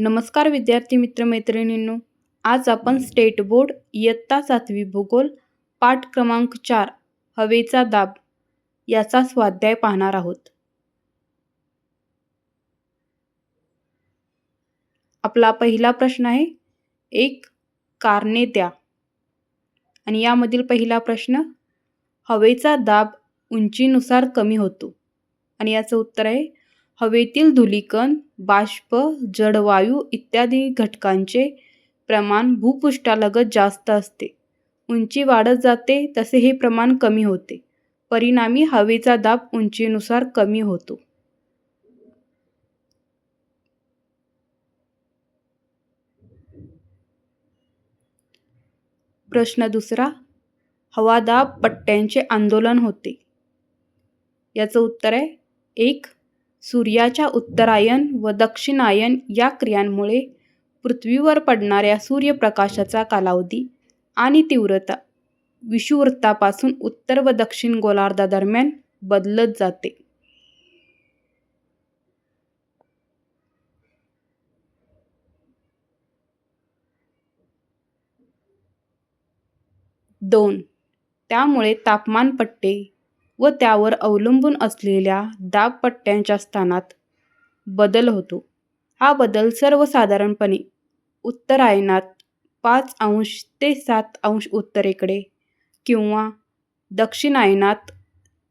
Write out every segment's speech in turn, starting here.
नमस्कार विद्यार्थी मित्रमैत्रिणींनो आज आपण स्टेट बोर्ड इयत्ता सातवी भूगोल पाठ क्रमांक चार हवेचा दाब याचा स्वाध्याय पाहणार आहोत. आपला पहिला प्रश्न आहे एक कारणे द्या. आणि यामधील पहिला प्रश्न हवेचा दाब उंचीनुसार कमी होतो. आणि याचं उत्तर आहे हवेतील धुलीकण बाष्प जडवायू इत्यादी घटकांचे प्रमाण भूपृष्ठालगत जास्त असते. उंची वाढत जाते तसे हे प्रमाण कमी होते. परिणामी हवेचा दाब उंचीनुसार कमी होतो. प्रश्न दुसरा हवादाब पट्ट्यांचे आंदोलन होते. याचं उत्तर आहे एक सूर्याच्या उत्तरायण व दक्षिणायन या क्रियांमुळे पृथ्वीवर पडणाऱ्या सूर्यप्रकाशाचा कालावधी आणि तीव्रता विषुवृत्तापासून उत्तर व दक्षिण गोलार्धादरम्यान बदलत जाते. दोन. त्यामुळे तापमानपट्टे व त्यावर अवलंबून असलेल्या दाबपट्ट्यांच्या स्थानात बदल होतो. हा बदल सर्वसाधारणपणे उत्तरायणात पाच अंश ते सात अंश उत्तरेकडे किंवा दक्षिणायनात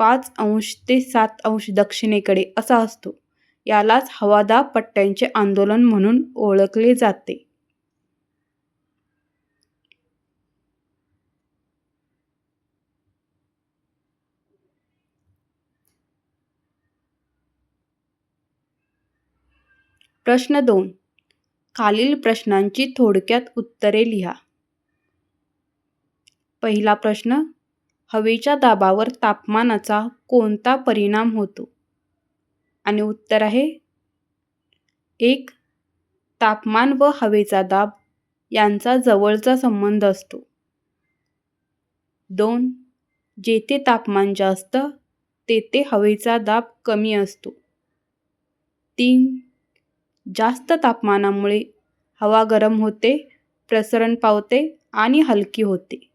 पाच अंश ते सात अंश दक्षिणेकडे असा असतो. यालाच हवादाब पट्ट्यांचे आंदोलन म्हणून ओळखले जाते. प्रश्न दोन. खालील प्रश्नांची थोडक्यात उत्तरे लिहा. पहिला प्रश्न हवेच्या दाबावर तापमानाचा कोणता परिणाम होतो? आणि उत्तर आहे एक तापमान व हवेचा दाब यांचा जवळचा संबंध असतो. दोन जेथे तापमान जास्त तेथे हवेचा दाब कमी असतो. तीन जास्त तापमानामुळे हवा गरम होते प्रसरण पावते आणि हलकी होते.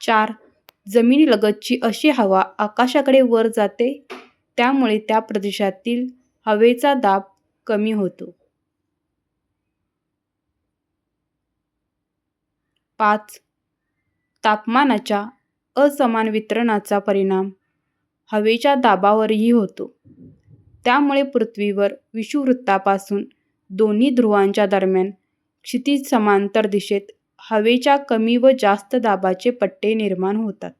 चार. जमिनीलगतची अशी हवा आकाशाकडे वर जाते त्यामुळे त्या प्रदेशातील हवेचा दाब कमी होतो. पाच. तापमानाच्या असमान वितरणाचा परिणाम हवेच्या दाबावरही होतो. त्यामुळे पृथ्वीवर विषुववृत्तापासून दोन्ही ध्रुवांच्या दरम्यान क्षितिज समांतर दिशेत हवेच्या कमी व जास्त दाबाचे पट्टे निर्माण होतात.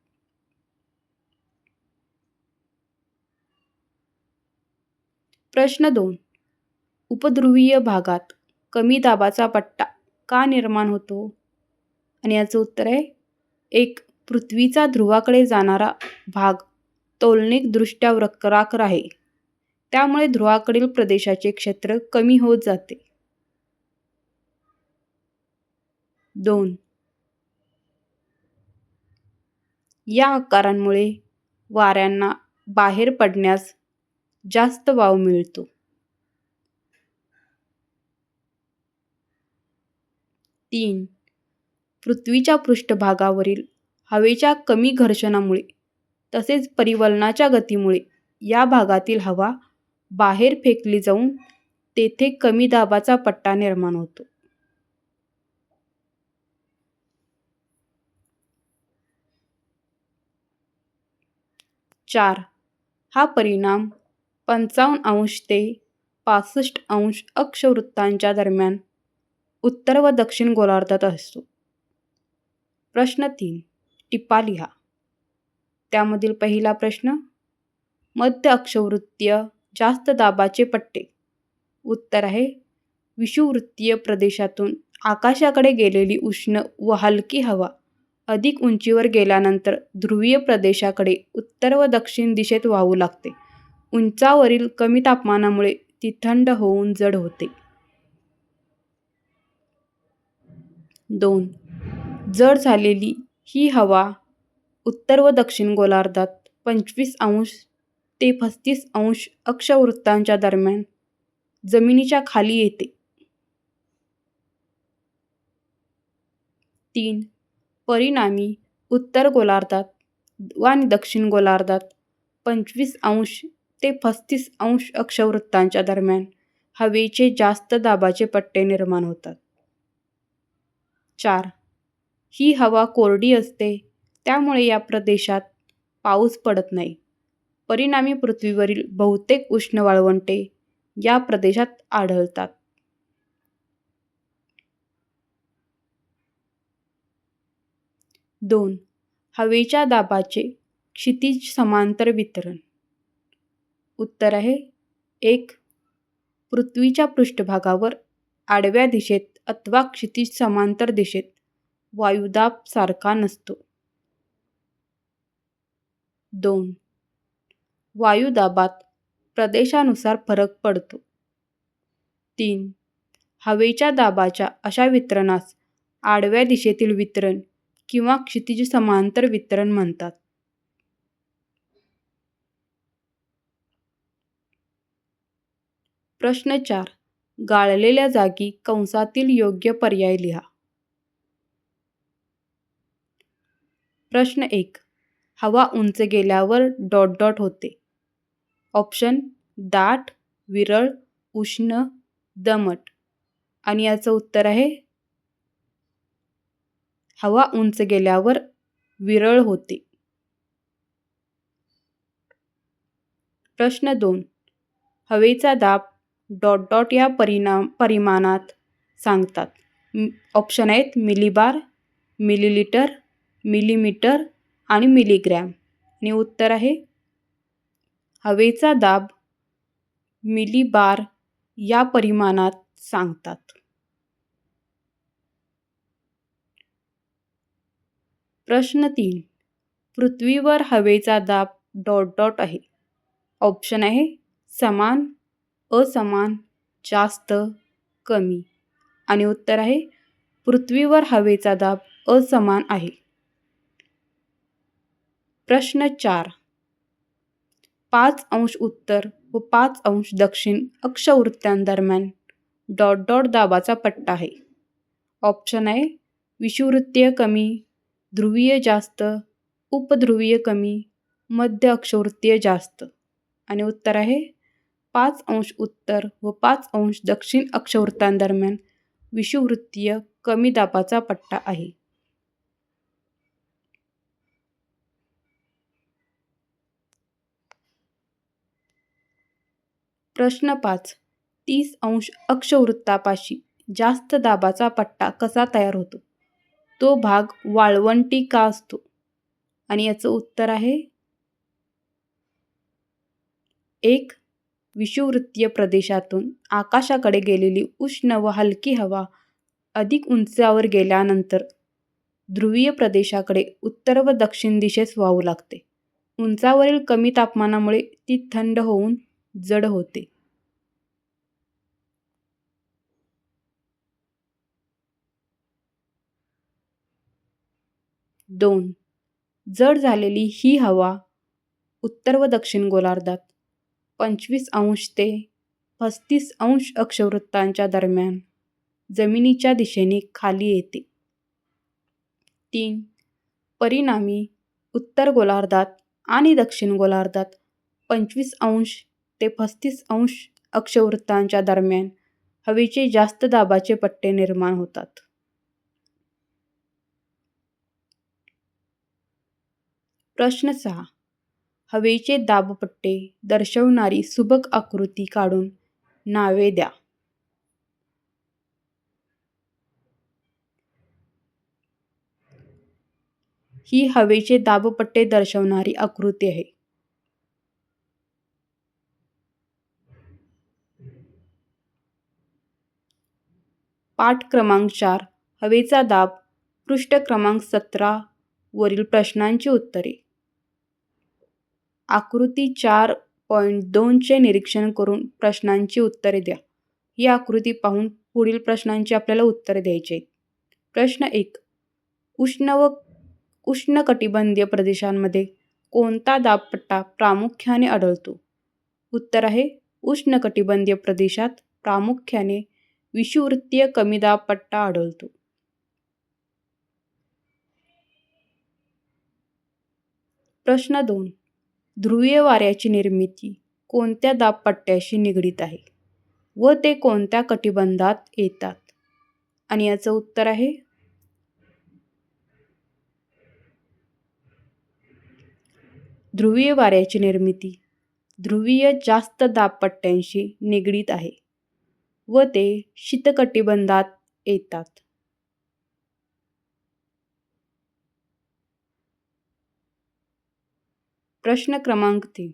प्रश्न दोन. उपध्रुवीय भागात कमी दाबाचा पट्टा का निर्माण होतो? आणि याचं उत्तर आहे एक पृथ्वीचा ध्रुवाकडे जाणारा भाग तौलनिकदृष्ट्या वक्राकर आहे. त्यामुळे ध्रुवाकडील प्रदेशाचे क्षेत्र कमी होत जाते. दोन. या आकारांमुळे वाऱ्यांना बाहेर पडण्यास जास्त वाव मिळतो. तीन. पृथ्वीच्या पृष्ठभागावरील हवेच्या कमी घर्षणामुळे तसेच परिवलनाच्या गतीमुळे या भागातील हवा बाहेर फेकली जाऊन तेथे कमी दाबाचा पट्टा निर्माण होतो. चार. हा परिणाम पंचावन्न अंश ते पासष्ट अंश अक्षवृत्तांच्या दरम्यान उत्तर व दक्षिण गोलार्धात असतो. प्रश्न तीन. टिपा लिहा. त्यामधील पहिला प्रश्न मध्य अक्षवृत्तीय जास्त दाबाचे पट्टे. उत्तर आहे विषुवृत्तीय प्रदेशातून आकाशाकडे गेलेली उष्ण व हलकी हवा अधिक उंचीवर गेल्यानंतर ध्रुवीय प्रदेशाकडे उत्तर व दक्षिण दिशेत वाहू लागते. उंचावरील कमी तापमानामुळे ती थंड होऊन जड होते. दोन. जड झालेली ही हवा उत्तर व दक्षिण गोलार्धात पंचवीस अंश ते पस्तीस अंश अक्षवृत्तांच्या दरम्यान जमिनीच्या खाली येते. तीन. परिणामी उत्तर गोलार्धात आणि दक्षिण गोलार्धात पंचवीस अंश ते पस्तीस अंश अक्षवृत्तांच्या दरम्यान हवेचे जास्त दाबाचे पट्टे निर्माण होतात. चार. ही हवा कोरडी असते त्यामुळे या प्रदेशात पाऊस पडत नाही. परिणामी पृथ्वीवरील बहुतेक उष्ण वाळवंटे या प्रदेशात आढळतात. दोन. हवेच्या दाबाचे क्षितिज समांतर वितरण. उत्तर आहे एक. पृथ्वीच्या पृष्ठभागावर आडव्या दिशेत अथवा क्षितिज समांतर दिशेत वायुदाब सारखा नसतो. दोन. वायुदाबात प्रदेशानुसार फरक पडतो. तीन. हवेच्या दाबाच्या अशा वितरणास आडव्या दिशेतील वितरण किंवा क्षितिज समांतर वितरण म्हणतात. प्रश्न चार. गाळलेल्या जागी कंसातील योग्य पर्याय लिहा. प्रश्न एक. हवा उंच गेल्यावर डॉट डॉट होते. ऑप्शन दाट विरळ उष्ण दमट. आणि याचं उत्तर आहे हवा उंच गेल्यावर विरळ होते. प्रश्न दोन. हवेचा दाब डॉट डॉट या परिणाम परिमाणात सांगतात. ऑप्शन आहेत मिलीबार मिलीलिटर मिलीमीटर आणि मिलीग्रॅम. आणि उत्तर आहे हवेचा दाब मिलीबार या परिमाणात सांगतात. प्रश्न तीन. पृथ्वीवर हवेचा दाब डॉट डॉट आहे. ऑप्शन आहे समान असमान जास्त कमी. आणि उत्तर आहे पृथ्वीवर हवेचा दाब असमान आहे. प्रश्न चार. पाच अंश उत्तर व पाच अंश दक्षिण अक्षवृत्तांदरम्यान डॉट डॉट दाबाचा पट्टा आहे. ऑप्शन आहे विषुवृत्तीय कमी ध्रुवीय जास्त उपध्रुवीय कमी मध्य अक्षवृत्तीय जास्त. आणि उत्तर आहे पाच अंश उत्तर व पाच अंश दक्षिण अक्षवृत्तांदरम्यान विषुवृत्तीय कमी दाबाचा पट्टा आहे. प्रश्न पाच. तीस अंश अक्षवृत्तापाशी जास्त दाबाचा पट्टा कसा तयार होतो? तो भाग वाळवंटी का असतो? आणि याचं उत्तर आहे? एक. विषुववृत्तीय प्रदेशातून आकाशाकडे गेलेली उष्ण व हलकी हवा अधिक उंचावर गेल्यानंतर ध्रुवीय प्रदेशाकडे उत्तर व दक्षिण दिशेस वाहू लागते. उंचावरील कमी तापमानामुळे ती थंड होऊन जड होते. दोन. जड झालेली ही हवा उत्तर व दक्षिण गोलार्धात पंचवीस अंश ते पस्तीस अंश अक्षवृत्तांच्या दरम्यान जमिनीच्या दिशेने खाली येते. तीन. परिणामी उत्तर गोलार्धात आणि दक्षिण गोलार्धात पंचवीस अंश ते पस्तीस अंश अक्षवृत्तांच्या दरम्यान हवेचे जास्त दाबाचे पट्टे निर्माण होतात. प्रश्न सहा. हवेचे दाबपट्टे दर्शवणारी सुबक आकृती काढून नावे द्या. ही हवेचे दाबपट्टे दर्शवणारी आकृती आहे. पाठ क्रमांक चार हवेचा दाब पृष्ठ क्रमांक सतरा वरील प्रश्नांची उत्तरे. आकृती चार पॉईंट दोनचे निरीक्षण करून प्रश्नांची उत्तरे द्या. ही आकृती पाहून पुढील प्रश्नांची आपल्याला उत्तरे द्यायची आहेत. प्रश्न एक उष्ण व उष्णकटिबंधीय प्रदेशांमध्ये कोणता दाबपट्टा प्रामुख्याने आढळतो? उत्तर आहे उष्णकटिबंधीय प्रदेशात प्रामुख्याने विषुववृत्तीय कमीदाब पट्टा आढळतो. प्रश्न दोन. ध्रुवीय वाऱ्याची निर्मिती कोणत्या दाबपट्ट्याशी निगडीत आहे व ते कोणत्या कटिबंधात येतात? आणि याचं उत्तर आहे? ध्रुवीय वाऱ्याची निर्मिती ध्रुवीय जास्त दाबपट्ट्यांशी निगडीत आहे. व ते शीतकटिबंधात येतात. प्रश्न क्रमांक तीन.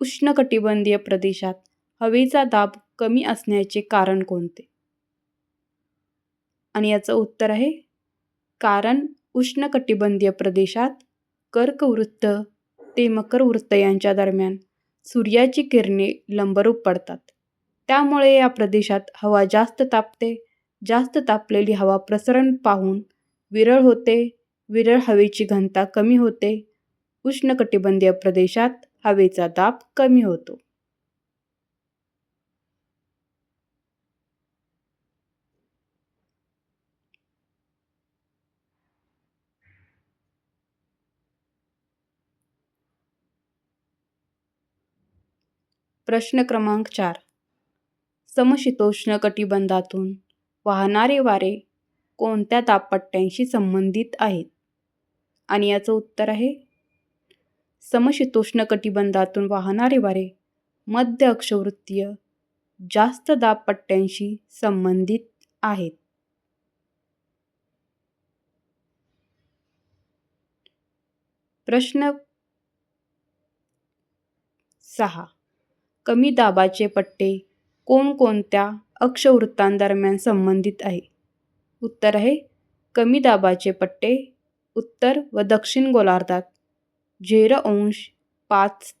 उष्णकटिबंधीय प्रदेशात हवेचा दाब कमी असण्याचे कारण कोणते? आणि याचं उत्तर आहे कारण उष्णकटिबंधीय प्रदेशात कर्कवृत्त ते मकरवृत्त यांच्या दरम्यान सूर्याची किरणे लंबरूप पडतात. त्यामुळे या प्रदेशात हवा जास्त तापते. जास्त तापलेली हवा प्रसरण पाहून विरळ होते. विरळ हवेची घनता कमी होते. उष्णकटिबंधीय प्रदेशात हवेचा दाब कमी होतो. प्रश्न क्रमांक चार. समशीतोष्ण कटिबंधातून वाहणारे वारे कोणत्या दाबपट्ट्यांशी संबंधित आहेत? आणि याचं उत्तर आहे समशीतोष्ण कटिबंधातून वाहणारे वारे मध्य अक्षवृत्तीय जास्त दाबपट्ट्यांशी संबंधित आहेत. प्रश्न सहा. कमी दाबाचे पट्टे कोणकोणत्या अक्षवृत्तांदरम्यान संबंधित आहे? उत्तर आहे कमी दाबाचे पट्टे उत्तर व दक्षिण गोलार्धात. झेर अंश पाच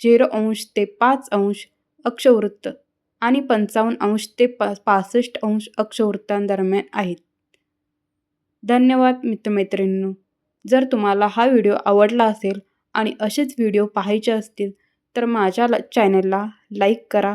झेर अंश ते पाच अंश अक्षवृत्त आणि पंचावन्न अंश ते पा पासष्ट अंश अक्षवृत्तांदरम्यान आहेत. धन्यवाद मित्रमैत्रिणींनो. जर तुम्हाला हा व्हिडिओ आवडला असेल आणि असेच व्हिडिओ पाहायचे असतील तर माझ्या ल चॅनलला लाईक करा